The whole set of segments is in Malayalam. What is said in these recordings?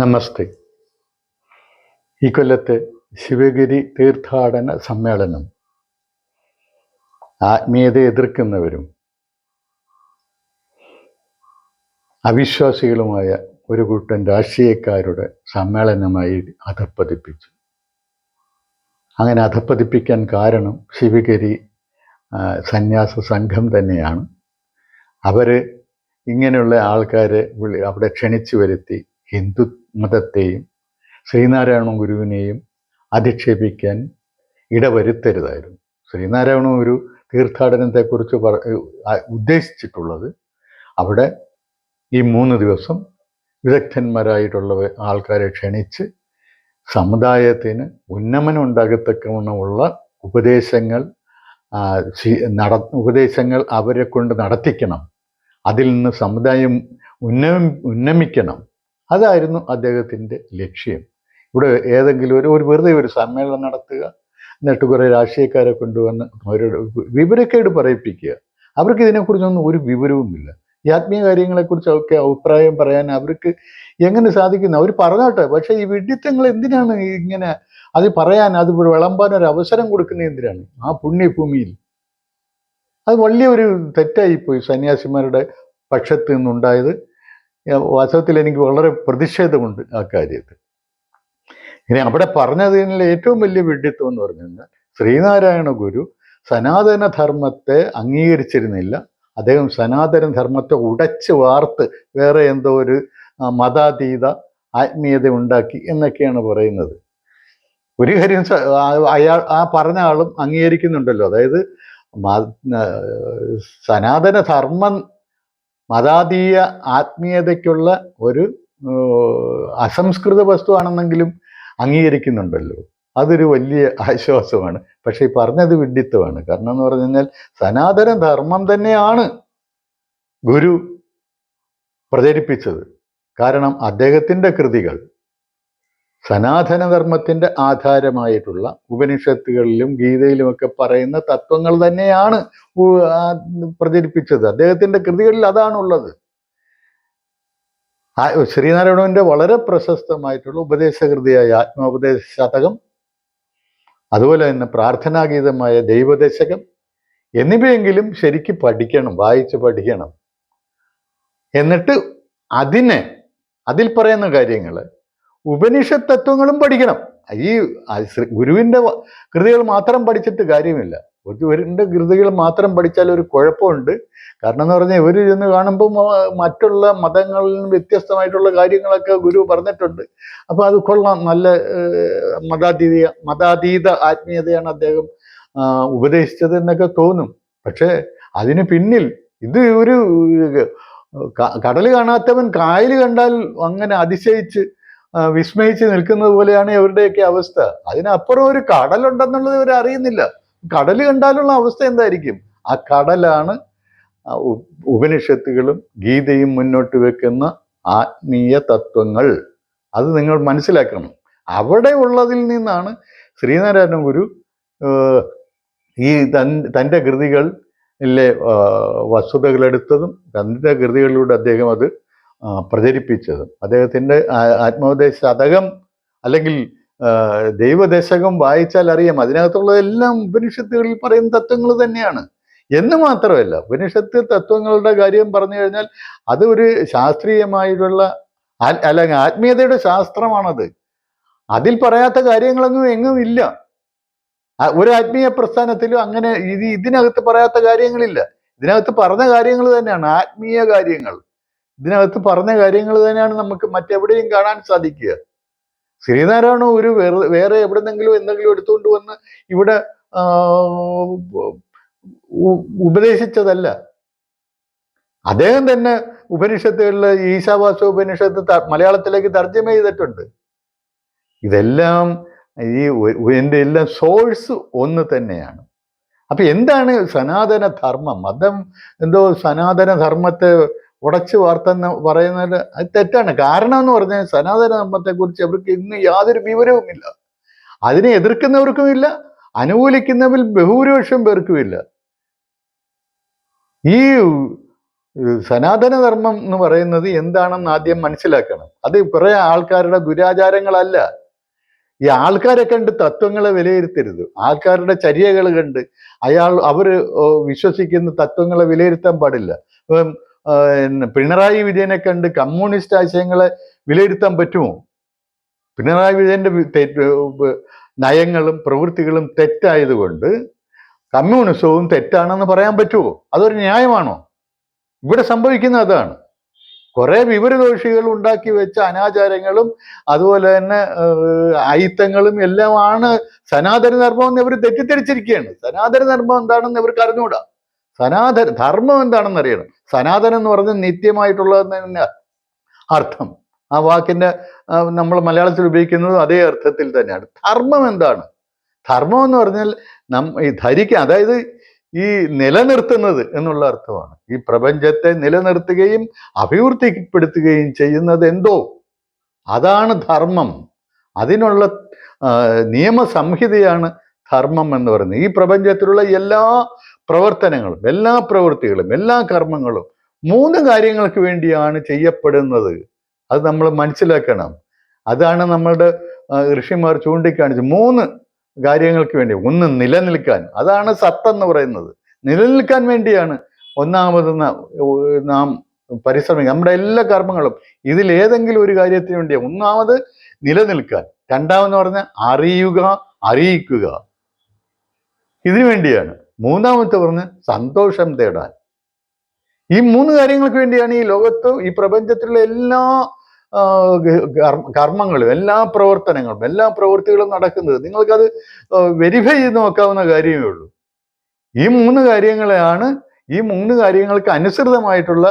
നമസ്തേ. ഈ കൊല്ലത്തെ ശിവഗിരി തീർത്ഥാടന സമ്മേളനം ആത്മീയതയെ എതിർക്കുന്നവരും അവിശ്വാസികളുമായ ഒരു കൂട്ടം രാഷ്ട്രീയക്കാരുടെ സമ്മേളനമായി അധപ്പതിപ്പിച്ചു അങ്ങനെ അധപ്പതിപ്പിക്കാൻ കാരണം ശിവഗിരി സന്യാസ സംഘം തന്നെയാണ്. അവർ ഇങ്ങനെയുള്ള ആൾക്കാരെ അവിടെ ക്ഷണിച്ചു വരുത്തി ഹിന്ദു മതത്തെയും ശ്രീനാരായണ ഗുരുവിനെയും അധിക്ഷേപിക്കാൻ ഇടവരുത്തരുതായിരുന്നു. ശ്രീനാരായണ ഗുരു തീർത്ഥാടനത്തെക്കുറിച്ച് പറ ഉദ്ദേശിച്ചിട്ടുള്ളത് അവിടെ ഈ മൂന്ന് ദിവസം വിദഗ്ധന്മാരായിട്ടുള്ള ആൾക്കാരെ ക്ഷണിച്ച് സമുദായത്തിന് ഉന്നമനം ഉണ്ടാകത്തക്കവണ്ണമുള്ള ഉപദേശങ്ങൾ നട ഉപദേശങ്ങൾ അവരെ കൊണ്ട് നടത്തിക്കണം. അതിൽ നിന്ന് സമുദായം ഉന്നമി ഉന്നമിക്കണം. അതായിരുന്നു അദ്ദേഹത്തിന്റെ ലക്ഷ്യം. ഇവിടെ ഏതെങ്കിലും ഒരു ഒരു വെറുതെ ഒരു സമ്മേളനം നടത്തുക എന്നിട്ട് കുറേ രാഷ്ട്രീയക്കാരെ കൊണ്ടുവന്ന് അവരോട് വിവരക്കേട് പറയിപ്പിക്കുക. അവർക്ക് ഇതിനെക്കുറിച്ചൊന്നും ഒരു വിവരവുമില്ല. ഈ ആത്മീയ കാര്യങ്ങളെക്കുറിച്ചൊക്കെ അഭിപ്രായം പറയാൻ അവർക്ക് എങ്ങനെ സാധിക്കുന്നു? അവർ പറഞ്ഞോട്ടെ. പക്ഷേ ഈ വിഡിത്തങ്ങൾ എന്തിനാണ് ഇങ്ങനെ അത് പറയാൻ അത് വിളമ്പാൻ ഒരു അവസരം കൊടുക്കുന്നത് എന്തിനാണ്? ആ പുണ്യഭൂമിയിൽ. അത് വലിയൊരു തെറ്റായിപ്പോയി സന്യാസിമാരുടെ പക്ഷത്ത് നിന്നുണ്ടായത്. വാസ്തവത്തിൽ എനിക്ക് വളരെ പ്രതിഷേധമുണ്ട് ആ കാര്യത്തിൽ. ഇനി അവിടെ പറഞ്ഞതിനുള്ള ഏറ്റവും വലിയ വിഡ്ഢിത്വം എന്ന് പറഞ്ഞു കഴിഞ്ഞാൽ ശ്രീനാരായണ ഗുരു സനാതന ധർമ്മത്തെ അംഗീകരിച്ചിരുന്നില്ല. അദ്ദേഹം സനാതന ധർമ്മത്തെ ഉടച്ച് വാർത്ത് വേറെ എന്തോ ഒരു മതാതീത ആത്മീയത ഉണ്ടാക്കി എന്നൊക്കെയാണ് പറയുന്നത്. ഒരു കാര്യം അയാൾ ആ പറഞ്ഞ ആളും അംഗീകരിക്കുന്നുണ്ടല്ലോ. അതായത് സനാതന ധർമ്മം മതാതീയ ആത്മീയതയ്ക്കുള്ള ഒരു അസംസ്കൃത വസ്തുവാണെന്നെങ്കിലും അംഗീകരിക്കുന്നുണ്ടല്ലോ. അതൊരു വലിയ ആശ്വാസമാണ്. പക്ഷെ ഈ പറഞ്ഞത് വിഡിത്തമാണ് കാരണം എന്ന് പറഞ്ഞു കഴിഞ്ഞാൽ സനാതന ധർമ്മം തന്നെയാണ് ഗുരു പ്രചരിപ്പിച്ചത്. കാരണം അദ്ദേഹത്തിന്റെ കൃതികൾ സനാതന ധർമ്മത്തിന്റെ ആധാരമായിട്ടുള്ള ഉപനിഷത്തുകളിലും ഗീതയിലുമൊക്കെ പറയുന്ന തത്വങ്ങൾ തന്നെയാണ് പ്രചരിപ്പിച്ചത്. അദ്ദേഹത്തിന്റെ കൃതികളിൽ അതാണുള്ളത്. ആ ശ്രീനാരായണന്റെ വളരെ പ്രശസ്തമായിട്ടുള്ള ഉപദേശകൃതിയായ ആത്മോപദേശ ശതകം അതുപോലെ തന്നെ പ്രാർത്ഥനാഗീതമായ ദൈവദശകം എന്നിവയെങ്കിലും ശരിക്ക് പഠിക്കണം വായിച്ച് പഠിക്കണം. എന്നിട്ട് അതിനെ അതിൽ പറയുന്ന കാര്യങ്ങൾ ഉപനിഷത്ത് തത്വങ്ങളും പഠിക്കണം. ഈ ഗുരുവിന്റെ കൃതികൾ മാത്രം പഠിച്ചിട്ട് കാര്യമില്ല. ഗുരുവിന്റെ കൃതികൾ മാത്രം പഠിച്ചാൽ ഒരു കുഴപ്പമുണ്ട്. കാരണം എന്ന് പറഞ്ഞാൽ ഇവർ ചെന്ന് കാണുമ്പോൾ മറ്റുള്ള മതങ്ങളിൽ നിന്ന് വ്യത്യസ്തമായിട്ടുള്ള കാര്യങ്ങളൊക്കെ ഗുരു പറഞ്ഞിട്ടുണ്ട്. അപ്പോൾ അത് കൊള്ളാം. നല്ല മതാതീത മതാതീത ആത്മീയതയാണ് അദ്ദേഹം ഉപദേശിച്ചത് എന്നൊക്കെ തോന്നും. പക്ഷേ അതിന് പിന്നിൽ ഇത് ഒരു കടൽ കാണാത്തവൻ കായൽ കണ്ടാൽ അങ്ങനെ അതിശയിച്ച് വിസ്മയിച്ച് നിൽക്കുന്നത് പോലെയാണ് അവരുടെയൊക്കെ അവസ്ഥ. അതിനപ്പുറം ഒരു കടലുണ്ടെന്നുള്ളത് ഇവർ അറിയുന്നില്ല. കടൽ കണ്ടാലുള്ള അവസ്ഥ എന്തായിരിക്കും? ആ കടലാണ് ഉപനിഷത്തുകളും ഗീതയും മുന്നോട്ട് വെക്കുന്ന ആത്മീയ തത്വങ്ങൾ. അത് നിങ്ങൾ മനസ്സിലാക്കണം. അവിടെ ഉള്ളതിൽ നിന്നാണ് ശ്രീനാരായണ ഗുരു ഈ തൻ തന്റെ കൃതികളിലെ വസ്തുതകളെടുത്തതും തന്റെ കൃതികളിലൂടെ അദ്ദേഹം അത് പ്രചരിപ്പിച്ചതും. അദ്ദേഹത്തിന്റെ ആത്മോപദേശ ശതകം അല്ലെങ്കിൽ ദൈവദശകം വായിച്ചാൽ അറിയാം. അതിനകത്തുള്ളതെല്ലാം ഉപനിഷത്തുകളിൽ പറയുന്ന തത്വങ്ങൾ തന്നെയാണ്. എന്ന് മാത്രമല്ല ഉപനിഷത്ത് തത്വങ്ങളുടെ കാര്യം പറഞ്ഞു കഴിഞ്ഞാൽ അത് ഒരു ശാസ്ത്രീയമായിട്ടുള്ള അല്ലെങ്കിൽ ആത്മീയതയുടെ ശാസ്ത്രമാണത്. അതിൽ പറയാത്ത കാര്യങ്ങളൊന്നും എങ്ങും ഇല്ല. ഒരു ആത്മീയ പ്രസ്ഥാനത്തിലും അങ്ങനെ ഇത് ഇതിനകത്ത് പറയാത്ത കാര്യങ്ങളില്ല. ഇതിനകത്ത് പറഞ്ഞ കാര്യങ്ങൾ തന്നെയാണ് ആത്മീയ കാര്യങ്ങൾ. ഇതിനകത്ത് പറഞ്ഞ കാര്യങ്ങൾ തന്നെയാണ് നമുക്ക് മറ്റെവിടെയും കാണാൻ സാധിക്കുക. ശ്രീനാരായണ ഒരു വേറെ വേറെ എവിടെന്നെങ്കിലും എന്തെങ്കിലും എടുത്തുകൊണ്ട് വന്ന് ഇവിടെ ഉപദേശിച്ചതല്ല. അദ്ദേഹം തന്നെ ഉപനിഷത്തുകളിലെ ഈശാവാസ ഉപനിഷത്ത് മലയാളത്തിലേക്ക് തർജമ ചെയ്തിട്ടുണ്ട്. ഇതെല്ലാം ഈ എന്റെ എല്ലാം സോഴ്സ് ഒന്ന് തന്നെയാണ്. അപ്പൊ എന്താണ് സനാതന ധർമ്മം മതം എന്തോ സനാതന ധർമ്മത്തെ ഉടച്ചു വാർത്തെന്ന് പറയുന്നത് അത് തെറ്റാണ്. കാരണം എന്ന് പറഞ്ഞാൽ സനാതന ധർമ്മത്തെക്കുറിച്ച് അവർക്ക് ഇന്ന് യാതൊരു വിവരവുമില്ല. അതിനെ എതിർക്കുന്നവർക്കും എതിർക്കുന്നവർക്കുമില്ല അനുകൂലിക്കുന്നവരിൽ ബഹുഭൂരിപക്ഷം പേർക്കുമില്ല ഈ സനാതനധർമ്മം എന്ന് പറയുന്നത് എന്താണെന്ന് ആദ്യം മനസ്സിലാക്കണം. അത് കുറെ ആൾക്കാരുടെ ദുരാചാരങ്ങളല്ല. ഈ ആൾക്കാരെ കണ്ട് തത്വങ്ങളെ വിലയിരുത്തരുത്. ആൾക്കാരുടെ ചര്യകൾ കണ്ട് അയാൾ അവർ വിശ്വസിക്കുന്ന തത്വങ്ങളെ വിലയിരുത്താൻ പാടില്ല. പിണറായി വിജയനെ കണ്ട് കമ്മ്യൂണിസ്റ്റ് ആശയങ്ങളെ വിലയിരുത്താൻ പറ്റുമോ? പിണറായി വിജയന്റെ നയങ്ങളും പ്രവൃത്തികളും തെറ്റായതുകൊണ്ട് കമ്മ്യൂണിസവും തെറ്റാണെന്ന് പറയാൻ പറ്റുമോ? അതൊരു ന്യായമാണോ? ഇവിടെ സംഭവിക്കുന്ന അതാണ്. കുറെ വിവരദോഷികൾ ഉണ്ടാക്കി വെച്ച അനാചാരങ്ങളും അതുപോലെ തന്നെ അയിത്തങ്ങളും എല്ലാമാണ് സനാതന ധർമ്മം എന്ന് ഇവർ തെറ്റിദ്ധരിച്ചിരിക്കുകയാണ്. സനാതന ധർമ്മം എന്താണെന്ന് ഇവർക്ക് അറിഞ്ഞുകൂടാ സനാതന ധർമ്മം എന്താണെന്ന് അറിയണം. സനാതനം എന്ന് പറഞ്ഞാൽ നിത്യമായിട്ടുള്ളത് തന്നെ അർത്ഥം. ആ വാക്കിന്റെ നമ്മൾ മലയാളത്തിൽ ഉപയോഗിക്കുന്നത് അതേ അർത്ഥത്തിൽ തന്നെയാണ്. ധർമ്മം എന്താണ്? ധർമ്മം എന്ന് പറഞ്ഞാൽ നം ഈ ധരിക്കുക അതായത് ഈ നിലനിർത്തുന്നത് എന്നുള്ള അർത്ഥമാണ്. ഈ പ്രപഞ്ചത്തെ നിലനിർത്തുകയും അഭിവൃദ്ധിപ്പെടുത്തുകയും ചെയ്യുന്നത് എന്തോ? അതാണ് ധർമ്മം. അതിനുള്ള നിയമസംഹിതയാണ് ധർമ്മം എന്ന് പറയുന്നത്. ഈ പ്രപഞ്ചത്തിലുള്ള എല്ലാ പ്രവർത്തനങ്ങളും എല്ലാ പ്രവൃത്തികളും എല്ലാ കർമ്മങ്ങളും മൂന്ന് കാര്യങ്ങൾക്ക് വേണ്ടിയാണ് ചെയ്യപ്പെടുന്നത്. അത് നമ്മൾ മനസ്സിലാക്കണം. അതാണ് നമ്മളുടെ ഋഷിമാർ ചൂണ്ടിക്കാണിച്ചത് മൂന്ന് കാര്യങ്ങൾക്ക് വേണ്ടി. ഒന്ന് നിലനിൽക്കാൻ. അതാണ് സത്തെന്ന് പറയുന്നത്. നിലനിൽക്കാൻ വേണ്ടിയാണ് ഒന്നാമത് നാം പരിശ്രമിക്കുക. നമ്മുടെ എല്ലാ കർമ്മങ്ങളും ഇതിൽ ഏതെങ്കിലും ഒരു കാര്യത്തിന് വേണ്ടിയാ. ഒന്നാമത് നിലനിൽക്കാൻ. രണ്ടാമെന്ന് പറഞ്ഞാൽ അറിയുക അറിയിക്കുക. ഇതിനു വേണ്ടിയാണ്. മൂന്നാമത്തെ പറഞ്ഞ് സന്തോഷം തേടാൻ. ഈ മൂന്ന് കാര്യങ്ങൾക്ക് വേണ്ടിയാണ് ഈ ലോകത്ത് ഈ പ്രപഞ്ചത്തിലുള്ള എല്ലാ കർമ്മങ്ങളും എല്ലാ പ്രവർത്തനങ്ങളും എല്ലാ പ്രവൃത്തികളും നടക്കുന്നത്. നിങ്ങൾക്കത് വെരിഫൈ ചെയ്ത് നോക്കാവുന്ന കാര്യമേ ഉള്ളൂ. ഈ മൂന്ന് കാര്യങ്ങളെയാണ് ഈ മൂന്ന് കാര്യങ്ങൾക്ക് അനുസൃതമായിട്ടുള്ള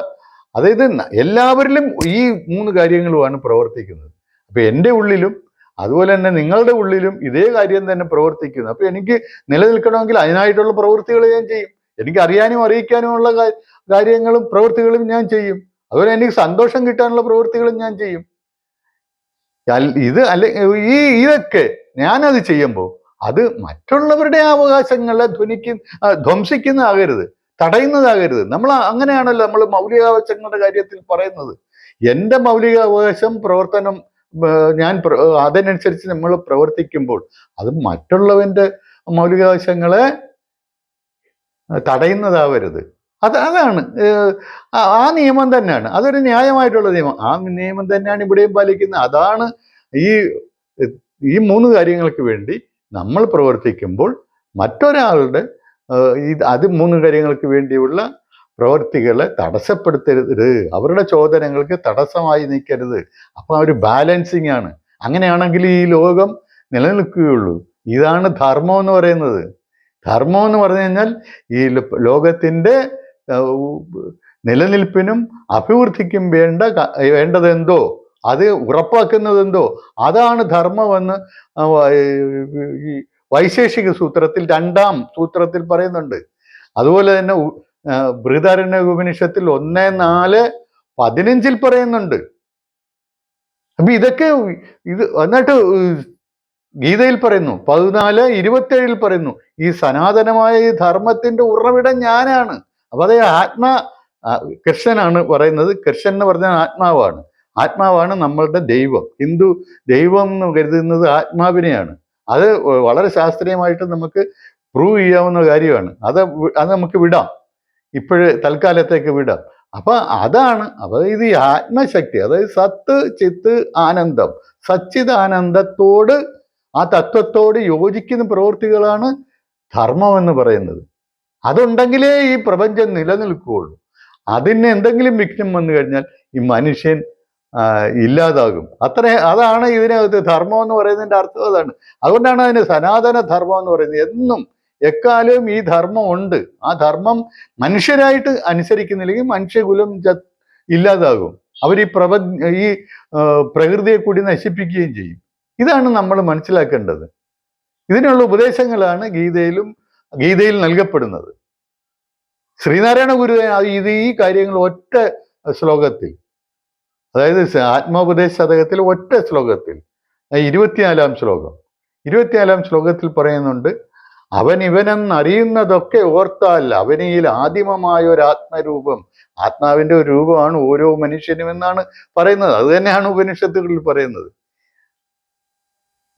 അതായത് എല്ലാവരിലും ഈ മൂന്ന് കാര്യങ്ങളുമാണ് പ്രവർത്തിക്കുന്നത്. അപ്പൊ എന്റെ ഉള്ളിലും അതുപോലെ തന്നെ നിങ്ങളുടെ ഉള്ളിലും ഇതേ കാര്യം തന്നെ പ്രവർത്തിക്കുന്നു. അപ്പൊ എനിക്ക് നിലനിൽക്കണമെങ്കിൽ അതിനായിട്ടുള്ള പ്രവൃത്തികൾ ഞാൻ ചെയ്യും. എനിക്ക് അറിയാനും അറിയിക്കാനുമുള്ള കാര്യങ്ങളും പ്രവൃത്തികളും ഞാൻ ചെയ്യും. അതുപോലെ എനിക്ക് സന്തോഷം കിട്ടാനുള്ള പ്രവൃത്തികളും ഞാൻ ചെയ്യും. ഇത് അല്ലെ ഈ ഇതൊക്കെ ഞാനത് ചെയ്യുമ്പോൾ അത് മറ്റുള്ളവരുടെ അവകാശങ്ങളെ ധ്വനിക്ക് ധ്വംസിക്കുന്നതാകരുത്. തടയുന്നതാകരുത്. നമ്മൾ അങ്ങനെയാണല്ലോ നമ്മൾ മൗലികാവകാശങ്ങളുടെ കാര്യത്തിൽ പറയുന്നത്. എന്റെ മൗലികാവകാശം പ്രവർത്തനം ഞാൻ അതിനനുസരിച്ച് നമ്മൾ പ്രവർത്തിക്കുമ്പോൾ അത് മറ്റുള്ളവന്റെ മൗലികാവശ്യങ്ങളെ തടയുന്നതാവരുത്. അത് അതാണ്. ആ നിയമം തന്നെയാണ്. അതൊരു ന്യായമായിട്ടുള്ള നിയമം. ആ നിയമം തന്നെയാണ് ഇവിടെയും പാലിക്കുന്നത്. അതാണ് ഈ ഈ മൂന്ന് കാര്യങ്ങൾക്ക് വേണ്ടി നമ്മൾ പ്രവർത്തിക്കുമ്പോൾ മറ്റൊരാളുടെ ഇത് അത് മൂന്ന് കാര്യങ്ങൾക്ക് വേണ്ടിയുള്ള പ്രവർത്തികളെ തടസ്സപ്പെടുത്തരുത്. അവരുടെ ചോദനങ്ങൾക്ക് തടസ്സമായി നിൽക്കരുത്. അപ്പം ആ ഒരു ബാലൻസിങ് ആണ്. അങ്ങനെയാണെങ്കിൽ ഈ ലോകം നിലനിൽക്കുകയുള്ളൂ. ഇതാണ് ധർമ്മം എന്ന് പറയുന്നത്. ധർമ്മം എന്ന് പറഞ്ഞു കഴിഞ്ഞാൽ ഈ ലോകത്തിന്റെ നിലനിൽപ്പിനും അഭിവൃദ്ധിക്കും വേണ്ട വേണ്ടതെന്തോ? അത് ഉറപ്പാക്കുന്നതെന്തോ? അതാണ് ധർമ്മമെന്ന് വൈശേഷിക സൂത്രത്തിൽ രണ്ടാം സൂത്രത്തിൽ പറയുന്നുണ്ട്. അതുപോലെ തന്നെ ബൃഹദാരണ്യ ഉപനിഷത്തിൽ ഒന്ന് നാല് പതിനഞ്ചിൽ പറയുന്നുണ്ട്. അപ്പൊ ഇതൊക്കെ ഇത് എന്നിട്ട് ഗീതയിൽ പറയുന്നു പതിനാല് ഇരുപത്തേഴിൽ പറയുന്നു ഈ സനാതനമായ ഈ ധർമ്മത്തിന്റെ ഉറവിടം ഞാനാണ്. അപ്പൊ അതേ ആത്മാ കൃഷ്ണനാണ് പറയുന്നത്. കൃഷ്ണൻ എന്ന് പറഞ്ഞാൽ ആത്മാവാണ്. ആത്മാവാണ് നമ്മളുടെ ദൈവം. ഹിന്ദു ദൈവം എന്ന് കരുതുന്നത് ആത്മാവിനെയാണ്. അത് വളരെ ശാസ്ത്രീയമായിട്ട് നമുക്ക് പ്രൂവ് ചെയ്യാവുന്ന കാര്യമാണ്. അത് അത് നമുക്ക് വിടാം. ഇപ്പോഴ് തൽക്കാലത്തേക്ക് വിടാം. അപ്പൊ അതാണ് അപ്പൊ ഇത് ആത്മശക്തി അതായത് സത്ത് ചിത്ത് ആനന്ദം. സച്ചിദാനന്ദത്തോട് ആ തത്വത്തോട് യോജിക്കുന്ന പ്രവൃത്തികളാണ് ധർമ്മം എന്ന് പറയുന്നത്. അതുണ്ടെങ്കിലേ ഈ പ്രപഞ്ചം നിലനിൽക്കുകയുള്ളൂ. അതിന് എന്തെങ്കിലും വിഘ്നം വന്നു കഴിഞ്ഞാൽ ഈ മനുഷ്യൻ ഇല്ലാതാകും. അത്ര അതാണ് ഇതിനകത്ത് ധർമ്മം എന്ന് പറയുന്നതിന്റെ അർത്ഥം അതാണ്. അതുകൊണ്ടാണ് അതിന് സനാതന ധർമ്മം എന്ന് പറയുന്നത്. എന്നും എക്കാലവും ഈ ധർമ്മം ഉണ്ട്. ആ ധർമ്മം മനുഷ്യരായിട്ട് അനുസരിക്കുന്നില്ലെങ്കിൽ മനുഷ്യകുലം ഇല്ലാതാകും. അവർ ഈ പ്രപ ഈ പ്രകൃതിയെ കൂടി നശിപ്പിക്കുകയും ചെയ്യും. ഇതാണ് നമ്മൾ മനസ്സിലാക്കേണ്ടത്. ഇതിനുള്ള ഉപദേശങ്ങളാണ് ഗീതയിലും ഗീതയിൽ നൽകപ്പെടുന്നത്. ശ്രീനാരായണ ഗുരു ഇത് ഈ കാര്യങ്ങൾ ഒറ്റ ശ്ലോകത്തിൽ അതായത് ആത്മോപദേശ ശതകത്തിൽ ഒറ്റ ശ്ലോകത്തിൽ ഇരുപത്തിനാലാം ശ്ലോകം. ഇരുപത്തിനാലാം ശ്ലോകത്തിൽ പറയുന്നുണ്ട് അവൻ ഇവനെന്നറിയുന്നതൊക്കെ ഓർത്താൽ അവനിയിൽ ആദിമമായ ഒരു ആത്മരൂപം ആത്മാവിന്റെ ഒരു രൂപമാണ് ഓരോ മനുഷ്യനും എന്നാണ് പറയുന്നത്. അത് തന്നെയാണ് ഉപനിഷത്തുകളിൽ പറയുന്നത്.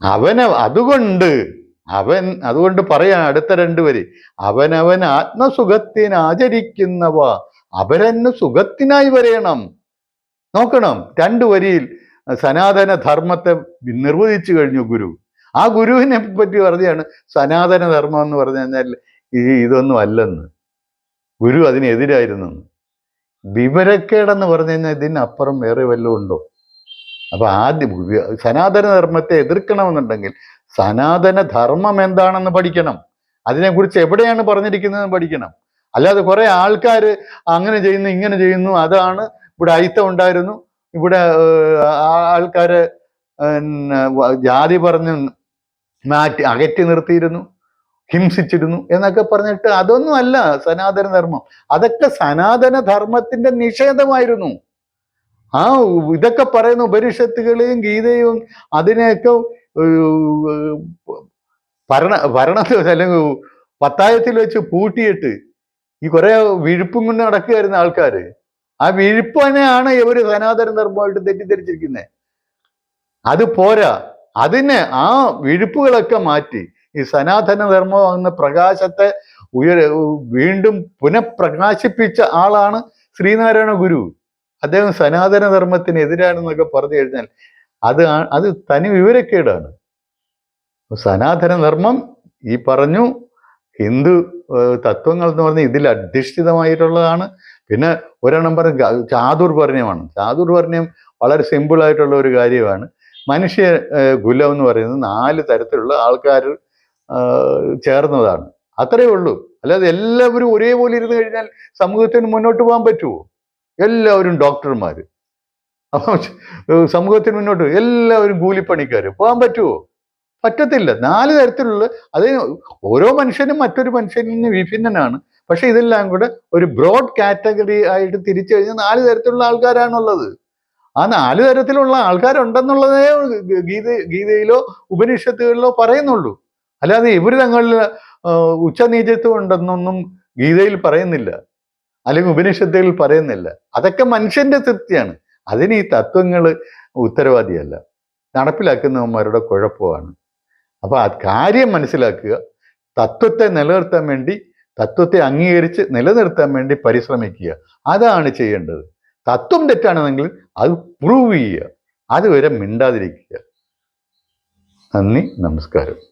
അവന് അതുകൊണ്ട് അവൻ അതുകൊണ്ട് പറയാം അടുത്ത രണ്ട് വരി അവനവൻ ആത്മസുഖത്തിനാചരിക്കുന്നവ അവരന്ന് സുഖത്തിനായി വരയണം. നോക്കണം രണ്ടു വരിയിൽ സനാതന ധർമ്മത്തെ നിർവചിച്ചു കഴിഞ്ഞു ഗുരു. ആ ഗുരുവിനെ പറ്റി പറഞ്ഞാണ് സനാതന ധർമ്മം എന്ന് പറഞ്ഞു കഴിഞ്ഞാൽ ഈ ഇതൊന്നും അല്ലെന്ന്. ഗുരു അതിനെതിരായിരുന്നു. വിവരക്കേടെന്ന് പറഞ്ഞു കഴിഞ്ഞാൽ ഇതിനപ്പുറം വേറെ വല്ലതും ഉണ്ടോ? അപ്പൊ ആദ്യം സനാതന ധർമ്മത്തെ എതിർക്കണമെന്നുണ്ടെങ്കിൽ സനാതന ധർമ്മം എന്താണെന്ന് പഠിക്കണം. അതിനെക്കുറിച്ച് എവിടെയാണ് പറഞ്ഞിരിക്കുന്നതെന്ന് പഠിക്കണം. അല്ലാതെ കുറെ ആൾക്കാർ അങ്ങനെ ചെയ്യുന്നു ഇങ്ങനെ ചെയ്യുന്നു അതാണ് ഇവിടെ അയിത്തം ഉണ്ടായിരുന്നു. ഇവിടെ ആൾക്കാര് ജാതി പറഞ്ഞ് മാറ്റി അകറ്റി നിർത്തിയിരുന്നു ഹിംസിച്ചിരുന്നു എന്നൊക്കെ പറഞ്ഞിട്ട് അതൊന്നും അല്ല സനാതന ധർമ്മം അതൊക്കെ സനാതന ധർമ്മത്തിന്റെ നിഷേധമായിരുന്നു. ആ ഇതൊക്കെ പറയുന്ന ഉപനിഷത്തുകളെയും ഗീതയും അതിനെയൊക്കെ ഭരണ ഭരണത്തിൽ അല്ലെങ്കിൽ പത്തായത്തിൽ വെച്ച് പൂട്ടിയിട്ട് ഈ കുറെ വിഴുപ്പും കൊണ്ട് നടക്കുകയായിരുന്ന ആൾക്കാര്. ആ വിഴുപ്പനെയാണ് ഇവർ സനാതന ധർമ്മമായിട്ട് തെറ്റിദ്ധരിച്ചിരിക്കുന്നത്. അത് പോരാ. അതിനെ ആ വിഴുപ്പുകളൊക്കെ മാറ്റി ഈ സനാതന ധർമ്മം എന്ന പ്രകാശത്തെ ഉയര വീണ്ടും പുനഃപ്രകാശിപ്പിച്ച ആളാണ് ശ്രീനാരായണ ഗുരു. അദ്ദേഹം സനാതന എതിരാണെന്നൊക്കെ പറഞ്ഞു കഴിഞ്ഞാൽ അത് അത് തനി വിവരക്കേടാണ്. സനാതന ധർമ്മം ഈ പറഞ്ഞു ഹിന്ദു തത്വങ്ങൾ എന്ന് പറഞ്ഞാൽ ഇതിൽ അധിഷ്ഠിതമായിട്ടുള്ളതാണ്. പിന്നെ ഒരെണ്ണം പറഞ്ഞ ചാതുർവർണയമാണ് ചാതുർവർണയം വളരെ സിമ്പിൾ ആയിട്ടുള്ള ഒരു കാര്യമാണ്. മനുഷ്യ കുലം എന്ന് പറയുന്നത് നാല് തരത്തിലുള്ള ആൾക്കാർ ചേർന്നതാണ്. അത്രയേ ഉള്ളൂ. അല്ലാതെ എല്ലാവരും ഒരേപോലെ ഇരുന്ന് കഴിഞ്ഞാൽ സമൂഹത്തിന് മുന്നോട്ട് പോകാൻ പറ്റുമോ എല്ലാവരും ഡോക്ടർമാർ അപ്പം സമൂഹത്തിന് മുന്നോട്ട് എല്ലാവരും കൂലിപ്പണിക്കാർ പോകാൻ പറ്റുമോ പറ്റത്തില്ല. നാല് തരത്തിലുള്ള അത് ഓരോ മനുഷ്യനും മറ്റൊരു മനുഷ്യനിൽ നിന്ന് വിഭിന്നനാണ്. പക്ഷെ ഇതെല്ലാം കൂടെ ഒരു ബ്രോഡ് കാറ്റഗറി ആയിട്ട് തിരിച്ചു കഴിഞ്ഞാൽ നാല് തരത്തിലുള്ള ആൾക്കാരാണുള്ളത്. ആ നാല് തരത്തിലുള്ള ആൾക്കാരുണ്ടെന്നുള്ളതേ ഗീത ഗീതയിലോ ഉപനിഷത്തുകളിലോ പറയുന്നുള്ളൂ. അല്ലാതെ ഇവർ തങ്ങളിൽ ഉച്ചനീചത്വം ഉണ്ടെന്നൊന്നും ഗീതയിൽ പറയുന്നില്ല. അല്ലെങ്കിൽ ഉപനിഷത്തുകളിൽ പറയുന്നില്ല. അതൊക്കെ മനുഷ്യന്റെ തൃപ്തിയാണ്. അതിന് ഈ തത്വങ്ങൾ ഉത്തരവാദിയല്ല. നടപ്പിലാക്കുന്നവന്മാരുടെ കുഴപ്പമാണ്. അപ്പൊ ആ കാര്യം മനസ്സിലാക്കുക. തത്വത്തെ നിലനിർത്താൻ വേണ്ടി തത്വത്തെ അംഗീകരിച്ച് നിലനിർത്താൻ വേണ്ടി പരിശ്രമിക്കുക. അതാണ് ചെയ്യേണ്ടത്. തത്വം തെറ്റാണെന്നെങ്കിൽ അത് പ്രൂവ് ചെയ്യുക. അതുവരെ മിണ്ടാതിരിക്കുക. നന്ദി നമസ്കാരം.